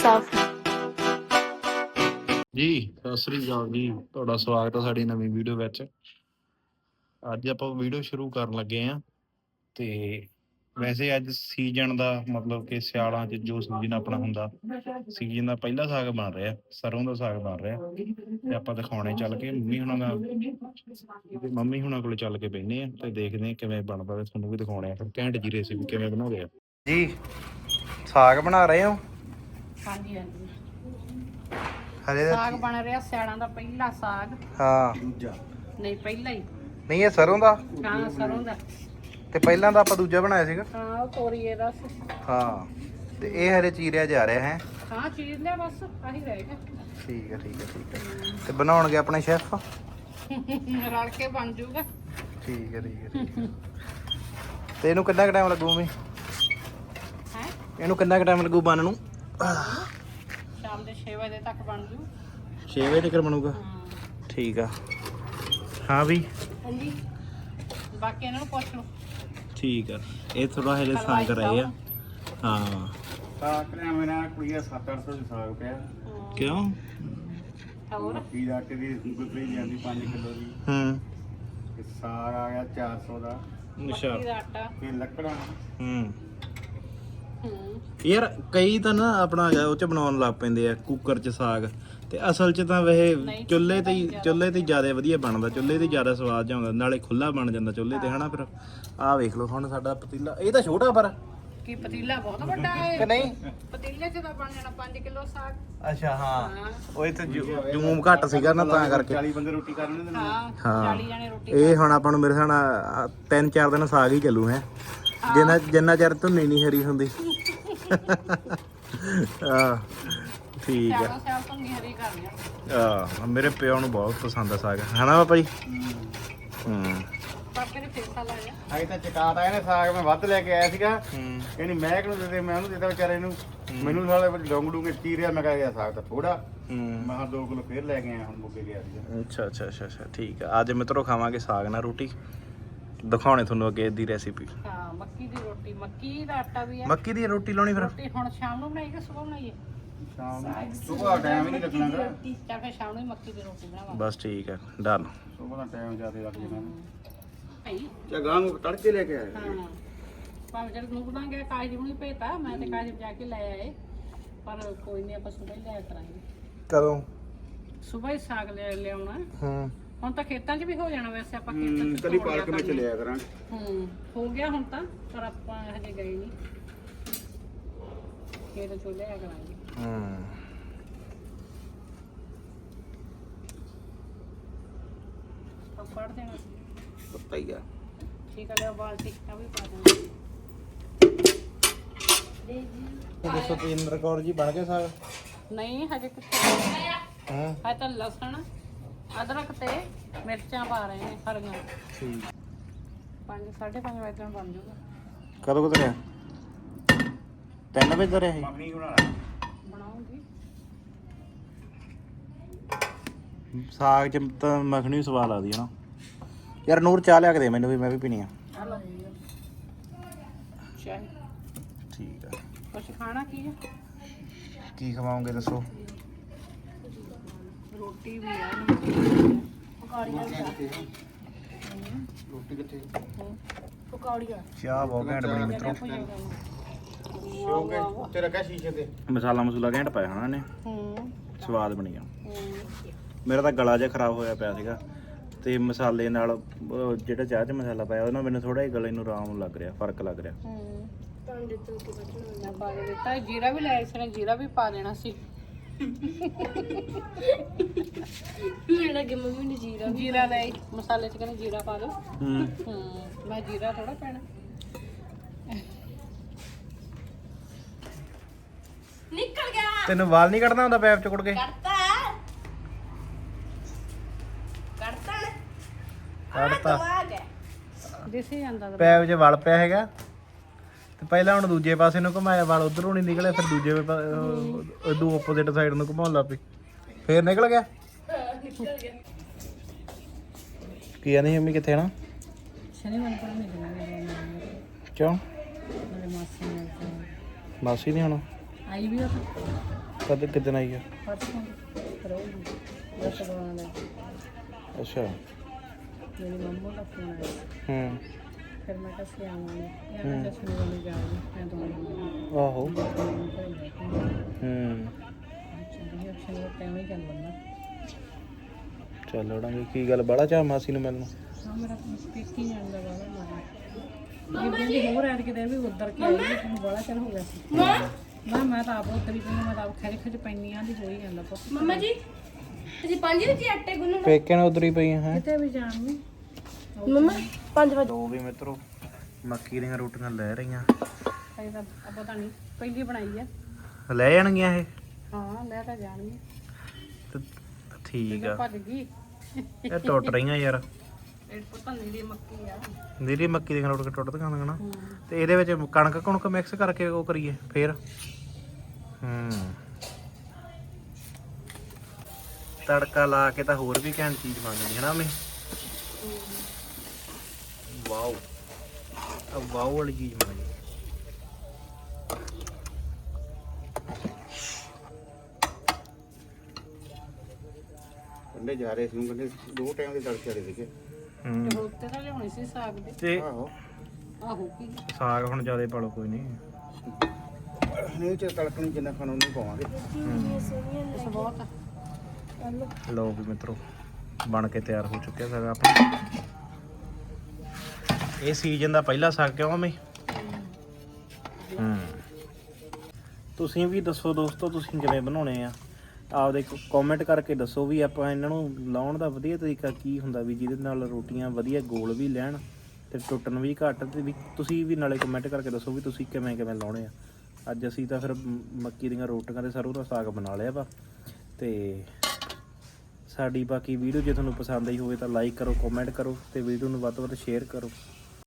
stuff. ਜੀ ਸਤਿ ਸ੍ਰੀ ਅਕਾਲ ਜੀ। ਤੁਹਾਡਾ ਸਵਾਗਤ ਹੈ ਸਾਡੀ ਨਵੀਂ ਵੀਡੀਓ ਵਿੱਚ। ਅੱਜ ਆਪਾਂ ਵੀਡੀਓ ਸ਼ੁਰੂ ਕਰਨ ਲੱਗੇ ਆ ਤੇ ਵੈਸੇ ਅੱਜ ਸੀਜ਼ਨ ਦਾ ਮਤਲਬ ਕਿ ਸਿਆਲਾਂ 'ਚ ਜੋ ਸੀਜ਼ਨ ਆਪਣਾ ਹੁੰਦਾ ਸੀਜ਼ਨ ਦਾ ਪਹਿਲਾ ਸਾਗ ਬਣ ਰਿਹਾ ਸਰੋਂ ਦਾ ਸਾਗ ਬਣ ਰਿਹਾ। ਤੇ ਆਪਾਂ ਦਿਖਾਉਣੇ ਚੱਲ ਕੇ ਮੰਮੀ ਹੁਣਾਂ ਦਾ ਮੰਮੀ ਹੁਣਾਂ ਕੋਲ ਚੱਲ ਕੇ ਬੈਨੇ ਆ ਤੇ ਦੇਖਦੇ ਆ ਕਿਵੇਂ ਬਣਦਾ ਤੇ ਤੁਹਾਨੂੰ ਵੀ ਦਿਖਾਉਣੇ ਆ ਫਿਰ ਘੈਂਟ ਜੀ ਰੈਸਿਪੀ ਕਿਵੇਂ ਬਣਾਉਂਦੇ ਆ। ਜੀ ਸਾਗ ਬਣਾ ਰਹੇ ਹੋ? ਹਾਂਜੀ ਹਾਂਜੀ। ਹਰੇ ਦਾ ਸਾਗ ਬਣ ਰਿਹਾ ਸਿਆਲਾਂ ਦਾ ਪਹਿਲਾ ਸਾਗ। ਹਾਂ। ਨਹੀਂ ਪਹਿਲਾ ਹੀ। ਨਹੀਂ ਇਹ ਸਰੋਂ ਦਾ? ਹਾਂ ਸਰੋਂ ਦਾ। ਤੇ ਪਹਿਲਾਂ ਤਾਂ ਆਪਾਂ ਦੂਜਾ ਬਣਾਇਆ ਸੀਗਾ? ਹਾਂ ਉਹ ਤੋਰੀਏ ਦਾ ਹਾਂ। ਤੇ ਇਹ ਹਰੇ ਚੀਰਿਆ ਜਾ ਰਿਹਾ ਹੈ? ਹਾਂ ਚੀਜ਼ ਲਿਆ ਬਸ ਆਹੀ ਰਹਿ ਗਿਆ। ਠੀਕ ਹੈ ਠੀਕ ਹੈ ਠੀਕ ਹੈ ਤੇ ਬਣਾਉਣਗੇ ਆਪਣੇ ਸ਼ੈਫ? ਰਲ ਕੇ ਬਣ ਜਾਊਗਾ ਠੀਕ ਹੈ ਠੀਕ ਹੈ ਠੀਕ ਹੈ ਤੇ ਇਹਨੂੰ ਕਿੰਨਾ ਕੁ ਟਾਈਮ ਲੱਗੂ ਮੈਂ ਹੈ? ਇਹਨੂੰ ਕਿੰਨਾ ਕੁ ਟਾਈਮ ਲੱਗੂ ਬਣਨ ਨੂੰ? ਸ਼ਾਮ ਦੇ 6 ਵਜੇ ਤੱਕ ਬਣ ਜੂ। 6 ਵਜੇ ਤੱਕ ਬਣੂਗਾ? ਠੀਕ ਆ। ਹਾਂ ਵੀ। ਹਾਂਜੀ। ਬਾਕੀ ਇਹਨਾਂ ਨੂੰ ਪੁੱਛ ਲਓ। ਠੀਕ ਆ। ਇਹ ਥੋੜਾ ਹਲੇ ਸੰਗ ਰਹੇ ਆ। ਹਾਂ। ਸਾਗ ਲਿਆ ਮੇਰਾ ਕੁੜੀਆ 7-800 ਦੀ ਸਾਗ ਪਿਆ। ਕਿਉਂ? ਹੋਰ? ਪੀ ਦਾ ਕੇ ਦੀ ਗੁੱਲੀ ਜਾਂਦੀ 5 ਕਿਲੋ ਦੀ। ਹੂੰ। ਤੇ ਸਾਗ ਆ ਗਿਆ 400 ਦਾ। ਆਟਾ। ਤੇ ਲੱਕੜਾਂ। ਹੂੰ। ਯਾਰ ਕਈ ਤਾਂ ਨਾ ਆਪਣਾ ਉਹ ਚ ਬਣਾਉਣ ਲੱਗ ਪੈਂਦੇ ਆ ਕੁੱਕਰ ਚ ਸਾਗ। ਤੇ ਅਸਲ ਚ ਤਾਂ ਵੈਸੇ ਚੁੱਲ੍ਹੇ ਤੇ ਹੀ ਚੁੱਲ੍ਹੇ ਤੇ ਜ਼ਿਆਦਾ ਵਧੀਆ ਬਣਦਾ ਚੁੱਲ੍ਹੇ ਤੇ ਜ਼ਿਆਦਾ ਸਵਾਦ ਜਾਂਦਾ ਨਾਲੇ ਖੁੱਲਾ ਬਣ ਜਾਂਦਾ ਚੁੱਲ੍ਹੇ ਤੇ ਹਨਾ ਫਿਰ? ਆਹ ਵੇਖ ਲਓ ਹੁਣ ਸਾਡਾ ਪਤੀਲਾ ਇਹ ਤਾਂ ਛੋਟਾ ਪਰ। ਕੀ ਪਤੀਲਾ ਬਹੁਤ ਵੱਡਾ ਹੈ ਕਿ ਨਹੀਂ? ਪਤੀਲੇ 'ਚ ਤਾਂ ਬਣ ਜਾਣਾ 5 ਕਿਲੋ ਸਾਗ। ਅੱਛਾ ਹਾਂ। ਉਹ ਇੱਥੇ ਜੂਮ ਘੱਟ ਸੀਗਾ ਨਾ ਤਾਂ ਕਰਕੇ। 40 ਬੰਦੇ ਰੋਟੀ ਕਰ ਲੈਂਦੇ ਨੇ। ਹਾਂ ਹਾਂ। 40 ਜਣੇ ਰੋਟੀ ਇਹ ਹੁਣ ਆਪਾਂ ਨੂੰ ਮੇਰੇ ਹਿਸਾਬ ਨਾਲ ਅ, ਤਿੰਨ ਚਾਰ ਦਿਨ ਸਾਗ ਹੀ ਚੱਲੂ ਹੈ। ਜਿੰਨਾ ਜਿੰਨਾ ਚਿਰ ਧੁੰਨੀ ਨਹੀਂ ਹਰੀ ਹੁੰਦੀ। ਆ ਠੀਕ ਆ। ਹਰੀ ਆ ਮੇਰੇ ਪਿਓ ਨੂੰ ਬਹੁਤ ਪਸੰਦ ਆ ਸਾਗ। ਹਨਾ ਪਾਪਾ ਜੀ? ਹੂੰ। ਪਾਪੇ ਨੇ ਫੇਸਾ ਲਾਇਆ। ਆਈ ਤਾਂ ਚਕਾਟ ਆਇਆ ਨੇ ਸਾਗ ਮੈਂ ਵੱਧ ਲੈ ਕੇ ਆਇਆ ਸੀਗਾ। ਹੂੰ। ਕਹਿੰਦੀ ਮੈਂ ਕਿਹਨੂੰ ਦੇ ਦੇ ਮੈਂ ਉਹਨੂੰ ਦੇ ਦਿੱਤਾ ਵਿਚਾਰੇ ਨੂੰ। ਮੈਨੂੰ ਸਾਲੇ ਡੋਂਗ ਡੂੰਗੇ ਚੀਰਿਆ ਮੈਂ ਕਿਹਾ ਯਾਰ ਸਾਗ ਤਾਂ ਥੋੜਾ ਹੂੰ। ਮੈਂ ਕਿਹਾ 2 ਕਿਲੋ ਫੇਰ ਲੈ ਕੇ ਆਇਆ ਹੁਣ ਮੁੱਕੇ ਗਿਆ ਅੱਛਾ ਅੱਛਾ ਅੱਛਾ ਠੀਕ ਆ। ਅੱਜ ਮਿੱਤਰੋ ਖਾਵਾਂਗੇ ਸਾਗ ਨਾਲ ਰੋਟੀ। ਦਿਖਾਉਣੇ ਤੁਹਾਨੂੰ ਅੱਗੇ ਦੀ ਰੈਸਿਪੀ ਹਾਂ ਮੱਕੀ ਦੀ ਰੋਟੀ। ਮੱਕੀ ਦਾ ਆਟਾ ਵੀ ਹੈ ਮੱਕੀ ਦੀ ਰੋਟੀ ਲਾਉਣੀ ਫਿਰ। ਰੋਟੀ ਹੁਣ ਸ਼ਾਮ ਨੂੰ ਬਣਾਈ ਕਿ ਸਵੇਰ ਬਣਾਈਏ ਸ਼ਾਮ ਨੂੰ। ਸੁਬਾਹ ਟਾਈਮ ਹੀ ਨਹੀਂ ਲੱਗਣਾਗਾ ਤਾਂ ਫਿਰ ਸ਼ਾਮ ਨੂੰ ਹੀ ਮੱਕੀ ਦੀ ਰੋਟੀ ਬਣਾਵਾਂਗੇ। ਬਸ ਠੀਕ ਆ ਡਨ ਸੁਬਾਹ ਦਾ ਟਾਈਮ ਜ਼ਿਆਦਾ ਲੱਗ ਜਾਣਾ। ਭਾਈ। ਚਾ ਗਾਂ ਨੂੰ ਤੜਕੇ ਲੈ ਕੇ ਆਇਆ। ਹਾਂ। ਭਾਵੇਂ ਜਦ ਨੂੰ ਬਣਾਂਗੇ ਕਾਜ ਨੂੰ ਹੀ ਭੇਤਾ ਮੈਂ ਤੇ ਕਾਜ ਜਾ ਕੇ ਲੈ ਆਏ। ਪਰ ਕੋਈ ਨਹੀਂ ਆਪਾਂ ਸਵੇਰ ਹੀ ਲਿਆ ਕਰਾਂਗੇ। ਕਦੋਂ? ਸਵੇਰ ਹੀ ਸਾਗ ਲੈ ਲਿਆਉਣਾ। ਹੂੰ। ਹੁਣ ਤਾਂ ਖੇਤਾਂ 'ਚ ਵੀ ਹੋ ਜਾਣਾ ਵੈਸੇ ਆਪਾਂ ਖੇਤਾਂ ਹਮ, 'ਚ ਕਦੀ ਪਾਰਕ ਵਿੱਚ। ਲਿਆ ਕਰਾਂਗੇ। ਹੂੰ ਹੋ ਗਿਆ ਹੁਣ ਤਾਂ ਪਰ ਆਪਾਂ ਹਜੇ ਗਏ ਨਹੀਂ ਖੇਤ ਚੋਂ ਲਿਆ ਕਰਾਂਗੇ। ਹੂੰ ਆਪਾਂ ਪੜ ਦੇਣਾ ਪਤਾ ਹੀ ਆ। ਠੀਕ ਆ ਲਿਆ ਬਾਲਟੀ ਆ ਵੀ ਪਾ ਦੇਣਾ। ਦੱਸੋ ਤੇਂਦਰ ਕੌਰ ਜੀ ਬਣ ਗਏ ਸਾਗ ਨਹੀਂ ਹਜੇ ਕਿੱਥੇ? ਹਾਂ? ਹੈ ਤਾਂ ਲਸਣ ਅਦਰਕ ਤੇ ਮਿਰਚਾਂ ਪਾ ਰਹੇ ਨੇ ਹਰੀਆਂ। ਠੀਕ। 5 5:30 ਵਜੇ ਤੱਕ ਬਣ ਜਾਊਗਾ। ਕਦੋਂ ਕਦੋਂ ਰਿਹਾ 3 ਵਜੇ ਦਾ ਰਿਹਾ ਸੀ ਮੱਖਣੀ ਬਣਾਣਾ ਬਣਾਉਂਗੀ। ਸਾਗ ਚ ਤਾਂ ਮੱਖਣੀ ਵੀ ਸਵਾਦ ਲੱਗਦੀ ਹੈ ਨਾ। ਯਾਰ ਨੂਰ ਚਾਹ ਲਿਆ ਕੇ ਦੇ ਮੈਨੂੰ ਵੀ ਮੈਂ ਵੀ ਪੀਣੀ ਆ। ਚਾਹ। ਠੀਕ ਆ। ਕੁਛ ਖਾਣਾ ਕੀ ਹੈ ਕੀ ਖਵਾਓਗੇ ਦੱਸੋ? ਰੋਟੀ ਵੀ ਆ ਪਕੌੜੀਆਂ ਵੀ ਆ। ਰੋਟੀ ਕਿੱਥੇ? ਪਕੌੜੀਆਂ। ਚਾਹ ਬਹੁਤ ਘੈਂਟ ਬਣੀ ਮਿੱਤਰੋ। ਸ਼ੋਕੇ ਉੱਤੇ ਰੱਖਿਆ ਸ਼ੀਸ਼ੇ ਤੇ। ਮਸਾਲਾ ਮਸੂਲਾ ਘੈਂਟ ਪਾਇਆ ਹਨਾ ਨੇ ਹੂੰ। ਸਵਾਦ ਬਣੀ ਆ। ਮੇਰਾ ਤਾਂ ਗਲਾ ਜਿਹਾ ਖਰਾਬ ਹੋਇਆ ਪਿਆ ਸੀਗਾ। ਤੇ ਮਸਾਲੇ ਨਾਲ ਜਿਹੜਾ ਚਾਹ ਚ ਮਸਾਲਾ ਪਾਇਆ ਉਹ ਨਾਲ ਮੈਨੂੰ ਥੋੜਾ ਜਿਹਾ ਗਲੇ ਨੂੰ ਆਰਾਮ ਲੱਗ ਰਿਹਾ ਫ਼ਰਕ ਲੱਗ ਰਿਹਾ। ਹੂੰ। ਮੈਂ ਪਾ ਕੇ ਦਿੱਤਾ। ਜੀਰਾ ਵੀ ਲੈ ਇਸ ਨੇ ਜੀਰਾ ਵੀ ਪਾ ਦੇਣਾ ਸੀ। ਮੇਰਾ ਕਿ ਮੰਮੀ ਨੇ ਜੀਰਾ ਜੀਰਾ ਲੈ ਆਈ, ਮਸਾਲੇ ਚ ਕਹਿੰਦੇ ਜੀਰਾ ਪਾ ਦਿਓ। ਹੂੰ। ਹੂੰ ਮੈਂ ਜੀਰਾ ਥੋੜਾ ਪੈਣਾ। ਨਿਕਲ ਗਿਆ। ਤੈਨੂੰ ਵਾਲ ਨਹੀਂ ਕੱਢਣਾ ਹੁੰਦਾ ਪੈਪ ਚ ਕੁੜ ਕੇ? ਕਰਤਾ ਕਰਤਾ ਕੱਢਤਾ। ਦਿਸੇ ਜਾਂਦਾ ਪੈਪ 'ਚ ਵਲ ਪਿਆ ਹੈਗਾ। ਤੇ ਪਹਿਲਾਂ ਹੁਣ ਦੂਜੇ ਪਾਸੇ ਨੂੰ ਘੁਮਾਇਆ ਵਲ ਉਧਰੋਂ ਨਹੀਂ ਨਿਕਲਿਆ ਫਿਰ ਦੂਜੇ ਪਾ- ਅਹ ਆਪੋਜ਼ਿਟ ਸਾਈਡ ਨੂੰ ਘੁਮਾਉਣ ਲੱਗ ਪਈ। ਫੇਰ ਨਿਕਲ ਗਿਆ? ਕੀ ਕਹਿੰਦੀ ਮੰਮੀ ਕਿੱਥੇ ਨਾ ਸ਼ਨੀਵਾਰ ਨੂੰ ਮਿਲਣਾ ਮੇਰੇ ਕਿਉਂ? ਮੇਰੇ ਮਾਸੀ ਨਹੀਂ ਹੁਣ। ਆਈ ਵੀ ਉਹ ਕਦ ਕਿਦਨ ਆਈ ਆ? ਪਰਸੋਂ ਦਸ ਅੱਛਾ। ਮੇਰੀ ਮੰਮਾ ਦਾ ਫੋਨ ਆਇਆ ਹੂੰ। ਫਿਰ ਮੈਂ ਕਿਹਾ ਸੀ ਆਵਾਂਗੇ ਯਾਰ ਮੈਂ ਜਸਮੀ ਵਾਲੀ ਜਾਣੀ ਮੈਂ ਦੋਨੋਂ ਆਹੋ। ਹੂੰ ਚੰਗੀ ਅਕਸ਼ਨ ਉਹ ਟਾਈਮ ਹੀ ਚੱਲ ਬੰਦਾ ਚੱਲ ਵੜਾਂਗੇ ਕੀ ਗੱਲ ਬੜਾ ਚਾਹ ਮਾਸੀ ਨੂੰ ਮਿਲਣ ਹਾਂ ਮੇਰਾ ਪੇਕੀ ਜਾਂਦਾ ਵਾਲਾ ਮਾਰਾ ਇਹ ਕਹਿੰਦੀ ਹੋਰ ਐਡ ਕਿਤੇ ਵੀ ਉਧਰ ਕੇ ਆਈ ਤੈਨੂੰ ਬੜਾ ਚਿਰ ਹੋ ਗਿਆ ਸੀ। ਮੈਂ ਮੈਂ ਤਾਂ ਆਪ ਉਧਰ ਹੀ ਪਈ ਮੈਂ ਤਾਂ ਆਪ ਖੜੇ ਖੜੇ ਪੈਣੀ ਆਂਦੀ ਹੋਈ ਜਾਂਦਾ ਪੁੱਤ। ਮੰਮਾ ਜੀ ਤੁਸੀਂ 5 ਵਜੇ ਆਟੇ ਗੁੰਨਣਾ ਪੇਕੇ ਨਾਲ ਉਧਰ ਹੀ ਪਈ ਹੈ। ਕਿਤੇ ਵੀ ਜਾਣ ਨੂੰ। ਮੰਮਾ 5 ਵਜੇ। ਦੋ ਵੀ ਮਿੱਤਰੋ ਮੱਕੀ ਦੀਆਂ ਰੋਟੀਆਂ ਲੈ ਰਹੀਆਂ। ਅਜੇ ਤਾਂ ਪਤਾ ਨਹੀਂ ਪਹਿਲੀ ਬਣਾਈ ਆ। ਲੈ ਜਾਣਗੀਆਂ ਇਹ? ਹਾਂ ਲੈ ਤਾਂ ਜਾਣਗੇ ਤੇ ਠੀਕ ਆ। ਭੱਜ ਗਈ। ਇਹ ਟੁੱਟ ਰਹੀਆਂ ਯਾਰ। ਇਹ ਪਤਾ ਦੀ ਮੱਕੀ ਆ। ਨੀਰੀ ਮੱਕੀ ਦੀਆਂ ਰੋਟੀਆਂ ਟੁੱਟ ਦੀਆਂ ਨਾ। ਤੇ ਇਹਦੇ ਵਿੱਚ ਕਣਕ ਕਣਕ ਮਿਕਸ ਕਰਕੇ ਉਹ ਕਰੀਏ ਫੇਰ। ਹੂੰ। ਤੜਕਾ ਲਾ ਕੇ ਤਾਂ ਹੋਰ ਵੀ ਘੈਂਟ ਚੀਜ਼ ਬਣ ਜਾਂਦੀ ਹੈ ਨਾ ਮੈਂ ਵਾਓ। ਆ ਵਾਓ ਵਾਲੀ ਚੀਜ਼ ਗਈ ਕੰਡੇ ਜਾ ਰਹੇ ਸੀ ਉਹ ਕਹਿੰਦੇ ਦੋ ਟਾਈਮ ਦੇ ਤੜਕੇ ਵਾਲੇ ਸੀਗੇ। ਹੂੰ। ਤੇ ਉੱਤੇ ਤਾਂ ਲਿਆਉਣੀ ਸੀ ਸਾਗ ਦੇ। ਤੇ ਆਹੋ। ਆਹੋ ਕੀ? ਸਾਗ ਹੁਣ ਜ਼ਿਆਦਾ ਪਾਲੋ ਕੋਈ ਨਹੀਂ। ਨਹੀਂ ਚ ਤੜਕਣੀ ਜਿੰਨਾ ਖਾਣਾ ਉਹਨੂੰ ਪਾਵਾਂਗੇ। ਇਸ ਬਹੁਤ ਆ ਲਓ ਵੀ ਮਿੱਤਰੋ ਬਣ ਕੇ ਤਿਆਰ ਹੋ ਚੁੱਕਿਆ ਸਾਗ ਆਪਣਾ। ਇਹ ਸੀਜ਼ਨ ਦਾ ਪਹਿਲਾ ਸਾਗ ਕਿਉਂ ਮੈਂ ਹੂੰ। ਤੁਸੀਂ ਵੀ ਦੱਸੋ ਦੋਸਤੋ ਤੁਸੀਂ ਕਿਵੇਂ ਬਣਾਉਣੇ ਆ? ਆਪਦੇ ਕਮੈਂਟ ਕਰਕੇ ਦੱਸੋ ਵੀ ਆਪਾਂ ਇਹਨਾਂ ਨੂੰ ਲਾਉਣ ਦਾ ਵਧੀਆ ਤਰੀਕਾ ਕੀ ਹੁੰਦਾ ਵੀ ਜਿਹਦੇ ਨਾਲ ਰੋਟੀਆਂ ਵਧੀਆ ਗੋਲ ਵੀ ਲੈਣ ਤੇ ਟੁੱਟਣ ਵੀ ਘੱਟ ਤੇ ਵੀ ਤੁਸੀਂ ਵੀ ਨਾਲੇ ਕਮੈਂਟ ਕਰਕੇ ਦੱਸੋ ਵੀ ਤੁਸੀਂ ਕਿਵੇਂ ਕਿਵੇਂ ਲਾਉਣੇ ਆ। ਅੱਜ ਅਸੀਂ ਤਾਂ ਫਿਰ ਮੱਕੀ ਦੀਆਂ ਰੋਟੀਆਂ ਤੇ ਸਰੋਂ ਦਾ ਸਾਗ ਬਣਾ ਲਿਆ ਵਾ ਤੇ ਸਾਡੀ ਬਾਕੀ ਵੀਡੀਓ ਜੇ ਤੁਹਾਨੂੰ ਪਸੰਦ ਆਈ ਹੋਵੇ ਤਾਂ ਲਾਈਕ ਕਰੋ ਕਮੈਂਟ ਕਰੋ ਤੇ ਵੀਡੀਓ ਨੂੰ ਵੱਧ ਤੋਂ ਵੱਧ ਸ਼ੇਅਰ ਕਰੋ।